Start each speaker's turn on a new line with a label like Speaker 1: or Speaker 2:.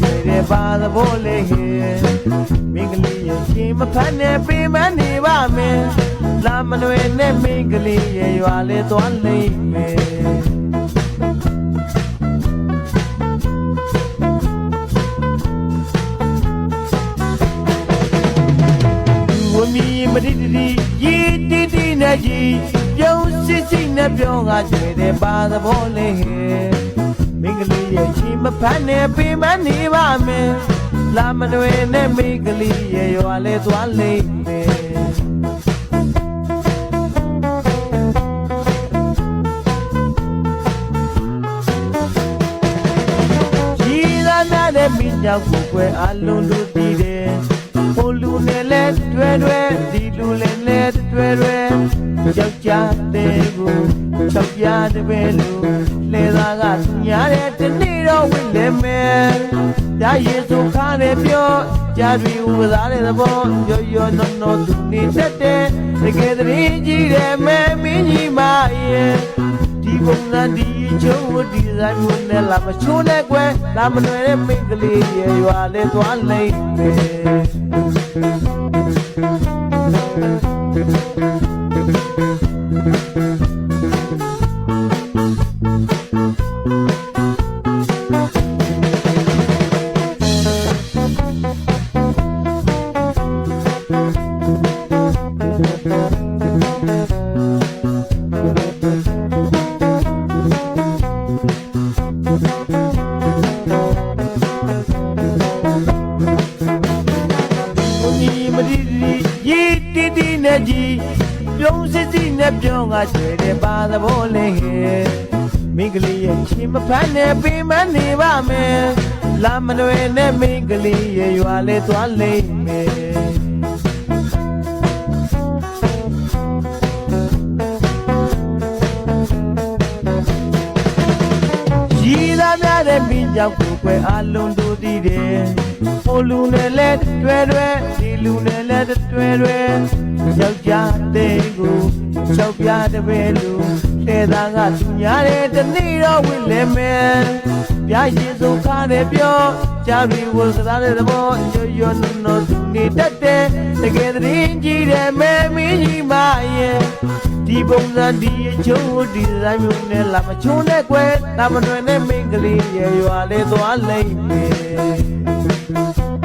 Speaker 1: ကျွေတယ်ပါသဘောလေးဟေမင်္ဂလိရဲ့ရှင်မဖတ်နဲ့ပေးမနေပါမယ်လာမလွယ်နဲ့မင်္ဂလိရဲ့ရွာလေးသွားလိမ့်မယ်ဝမီမတိတတိရီတီတီနဲ့ကြီးပြုံးစစ်စစ်နဲ့ပြောငါကျွေတယ်ပါသဘောလေးဟဲ့ မင်္ဂလိရဲ့ရှင်မဖတ်နဲ့ပေးမနေပါမယ်လာမလွယ်နဲ့မင်္ဂလိရဲ့ရွာလဲသွားလိမ့်မယ်ရီလာနာတဲ့မိညာကိုကွယ်အလုံးတို့တည်တယ်ဟိုလူနဲ့လဲတွဲတွဲဒီလူလည်းလဲတွဲတွဲယောက်ျားတဲ့ကိုချောက်ပြတဲ့ပဲလူလဲသား ကသူညာတဲ့တနေ့တော့ဝင်လဲမယ်ရရည်စုခါနဲ့ပြောကြပြီဝသားတဲ့သဘောရောရောနော်နော်သူနေတတ်တယ်တကယ်တည်းကြီးတယ်မဲမင်းကြီးမရဲ့ဒီပုံစံဒီချိုးဒီဇိုင်းမျိုးနဲ့လာမချိုးနဲ့ကွယ်လာမလွယ်တဲ့မိန်းကလေးရဲ့ရွာလေးသွားလိမ့်မယ် မတိတိရီတီတီနဲ့ကြီးပြုံးစစ်စစ်နဲ့ပြောငါကျွေတယ်ပါသဘောလေးဟဲ့မင်္ဂလိရဲ့ချင်းမဖတ်နဲ့ပေးမနေပါမယ်လာမလွယ်နဲ့မင်္ဂလိရဲ့ရွာလဲသွားလိမ့်မယ် မိကြောက်ကိုကွယ်အလုံးတို့တည်တယ်ဟိုလူနဲ့လဲတွဲတွဲဒီလူနဲ့လဲတွဲတွဲယောက်ျားတဲ့ကိုချောက်ပြတဲ့ပဲလူတဲ့သားကသူညာတဲ့တနေ့တော့ဝင်လဲမယ်ပြရှိစုခါတဲ့ပြောကြပြီဝစသားတဲ့သဘောရောရောနော်နော်သူနေတတ်တယ်တကယ်တည်းကြီးတယ်မဲမင်းကြီးမရဲ့ ဒီပုံစံဒီအချိုးဒီဇိုင်းမျိုးနဲ့လာမချိုးနဲ့ကွယ်တာမတွင်နဲ့မင်္ဂလိရဲ့ရွာလေးသွားလိမ့်မယ်